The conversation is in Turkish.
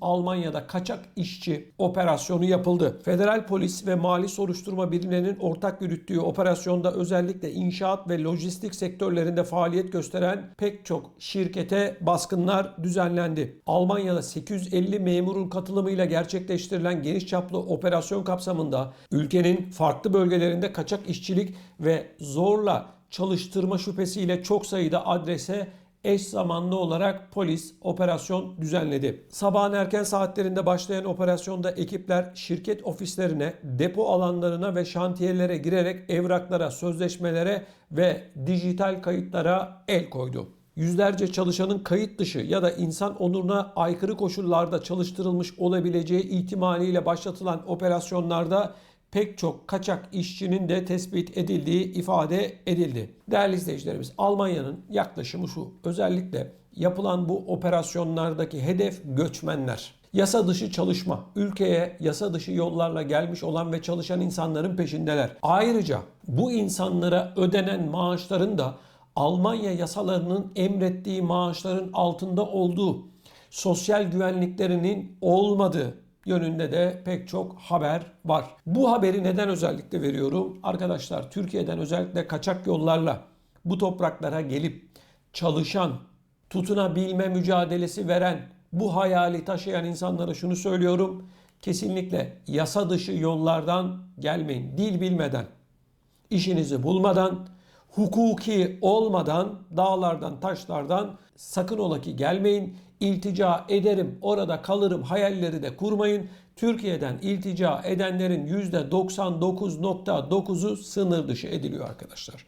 Almanya'da kaçak işçi operasyonu yapıldı. Federal polis ve mali soruşturma birimlerinin ortak yürüttüğü operasyonda özellikle inşaat ve lojistik sektörlerinde faaliyet gösteren pek çok şirkete baskınlar düzenlendi. Almanya'da 850 memurun katılımıyla gerçekleştirilen geniş çaplı operasyon kapsamında ülkenin farklı bölgelerinde kaçak işçilik ve zorla çalıştırma şüphesiyle çok sayıda adrese eş zamanlı olarak polis operasyon düzenledi. Sabahın erken saatlerinde başlayan operasyonda ekipler şirket ofislerine, depo alanlarına ve şantiyelere girerek evraklara, sözleşmelere ve dijital kayıtlara el koydu. Yüzlerce çalışanın kayıt dışı ya da insan onuruna aykırı koşullarda çalıştırılmış olabileceği ihtimaliyle başlatılan operasyonlarda pek çok kaçak işçinin de tespit edildiği ifade edildi. Değerli izleyicilerimiz Almanya'nın yaklaşımı şu. Özellikle yapılan bu operasyonlardaki hedef göçmenler. Yasa dışı çalışma, ülkeye yasa dışı yollarla gelmiş olan ve çalışan insanların peşindeler. Ayrıca bu insanlara ödenen maaşların da Almanya yasalarının emrettiği maaşların altında olduğu, sosyal güvenliklerinin olmadığı yönünde de pek çok haber var. Bu haberi neden özellikle veriyorum? Arkadaşlar Türkiye'den özellikle kaçak yollarla bu topraklara gelip çalışan, tutunabilme mücadelesi veren, bu hayali taşıyan insanlara şunu söylüyorum. Kesinlikle yasa dışı yollardan gelmeyin. Dil bilmeden, işinizi bulmadan, hukuki olmadan dağlardan taşlardan sakın ola ki gelmeyin. İltica ederim orada kalırım hayalleri de kurmayın. Türkiye'den iltica edenlerin %99.9'u sınır dışı ediliyor arkadaşlar.